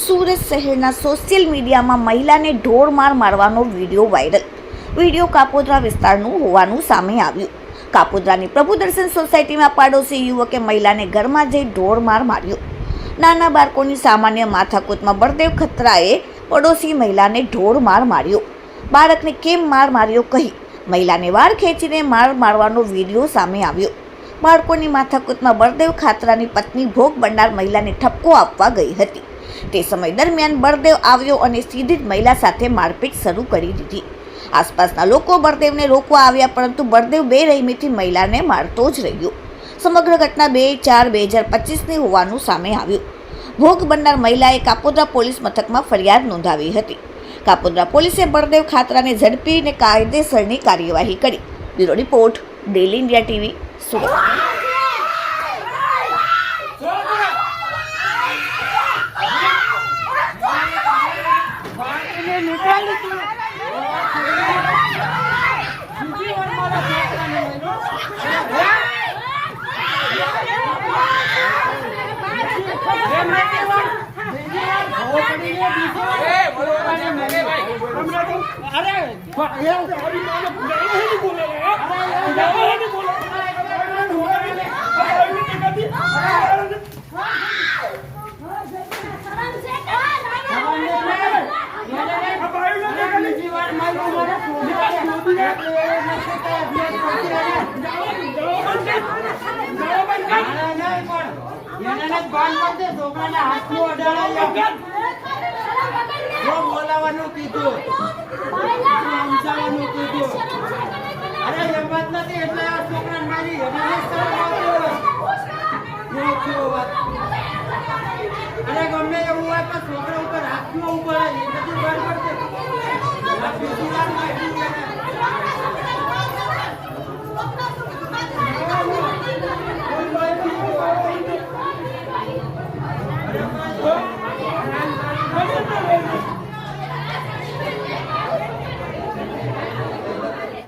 સુરત શહેરના સોશિયલ મીડિયામાં મહિલાને ઢોર માર મારવાનો વીડિયો વાયરલ. વીડિયો કાપોદ્રા વિસ્તારનું હોવાનું સામે આવ્યું. કાપોદ્રાની પ્રભુદર્શન સોસાયટીમાં પાડોશી યુવકે મહિલાને ઘરમાં જઈ ઢોર માર માર્યો. નાના બાળકોની સામાન્ય માથાકૂટમાં બળદેવ ખત્રાએ પડોશી મહિલાને ઢોર માર માર્યો. બાળકને કેમ માર માર્યો કહી મહિલાને વાળ ખેંચીને માર મારવાનો વીડિયો સામે આવ્યો. બાળકોની માથાકૂટમાં બળદેવ ખાતરાની પત્ની ભોગ બનનાર મહિલાને ઠપકો આપવા ગઈ હતી. તે સમય દરમિયાન બળદેવ આવ્યો અને સીધી જ મહિલા સાથે મારપીટ શરૂ કરી દીધી. આસપાસના લોકો બળદેવને રોકવા આવ્યા, પરંતુ બળદેવ બે રહીમીથી મહિલાને મારતો જ રહ્યો. સમગ્ર ઘટના બે ચાર બે હજાર પચીસની હોવાનું સામે આવ્યું. ભોગ બનનાર મહિલાએ કાપોદ્રા પોલીસ મથકમાં ફરિયાદ નોંધાવી હતી. કાપોદ્રા પોલીસે બળદેવ ખાતરાને ઝડપીને કાયદેસરની કાર્યવાહી કરી. Bureau report, daily India TV Surat બોલાવાનું કીધું. સમજાવવાનું કીધું. અરે હિંમત નથી, એટલે આ છોકરા મારી. જો. અરે ગમે એવું હોય તો છોકરા ઉપર હાથમાં ઉપર એ બધું બરાબર